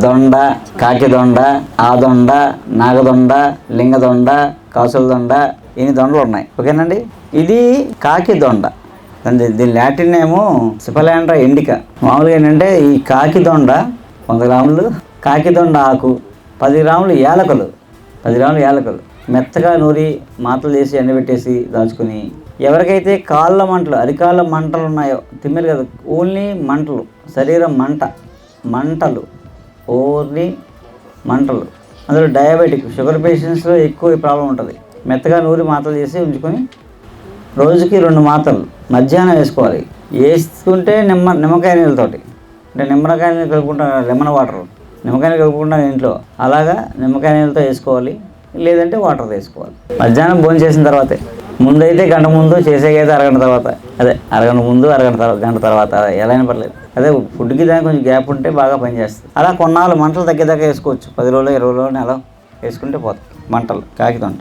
దొండ కాకి దొండ ఆ దొండ నాగదొండ లింగదొండ కాసుల దొండ ఇన్ని దొండలు ఉన్నాయి. ఓకేనండి? ఇది కాకి దొండ దీని లాటిన్ ఏమో సిపలాండ్రా ఎండిక. మామూలుగా ఏంటంటే ఈ కాకి దొండ వంద గ్రాములు కాకి దొండ ఆకు పది గ్రాములు యాలకులు పది గ్రాములు యాలకులు. మెత్తగా నూరి మాటలు చేసి ఎండబెట్టేసి దాచుకుని ఎవరికైతే కాళ్ళ మంటలు అరికాళ్ళ మంటలు ఉన్నాయో తిమ్మిరి కదా ఓన్లీ మంటలు శరీరం మంట మంటలు. ఓన్లీ మంటలు. అందులో డయాబెటిక్ షుగర్ పేషెంట్స్లో ఎక్కువ ప్రాబ్లం ఉంటుంది. మెత్తగా నూరి మాత్రలు చేసి ఉంచుకొని రోజుకి రెండు మాత్రలు మధ్యాహ్నం వేసుకోవాలి. వేసుకుంటే నిమ్మ నిమ్మకాయ నీళ్ళతోటి. అంటే నిమ్మకాయ నీళ్ళు కలుపుకుంటాం లెమన్ వాటర్ నిమ్మకాయ నీళ్ళు కలుపుకుంటాం ఇంట్లో. అలాగా నిమ్మకాయ నీళ్ళతో వేసుకోవాలి. లేదంటే వాటర్ వేసుకోవాలి. మధ్యాహ్నం భోజనం చేసిన తర్వాతే. ముందైతే గంట ముందు చేసేకైతే అరగంట తర్వాత. అదే అరగంట ముందు అరగంట తర్వాత గంట తర్వాత. అదే ఎలా అయినా పర్లేదు. అదే ఫుడ్కి దానికి కొంచెం గ్యాప్ ఉంటే బాగా పనిచేస్తుంది అలా కొన్నాళ్ళు మంటలు తగ్గేదాకా వేసుకోవచ్చు. పది రోజులు ఇరవై రోజులు నెల వేసుకుంటే పోతుంది మంటలు కాకిదంట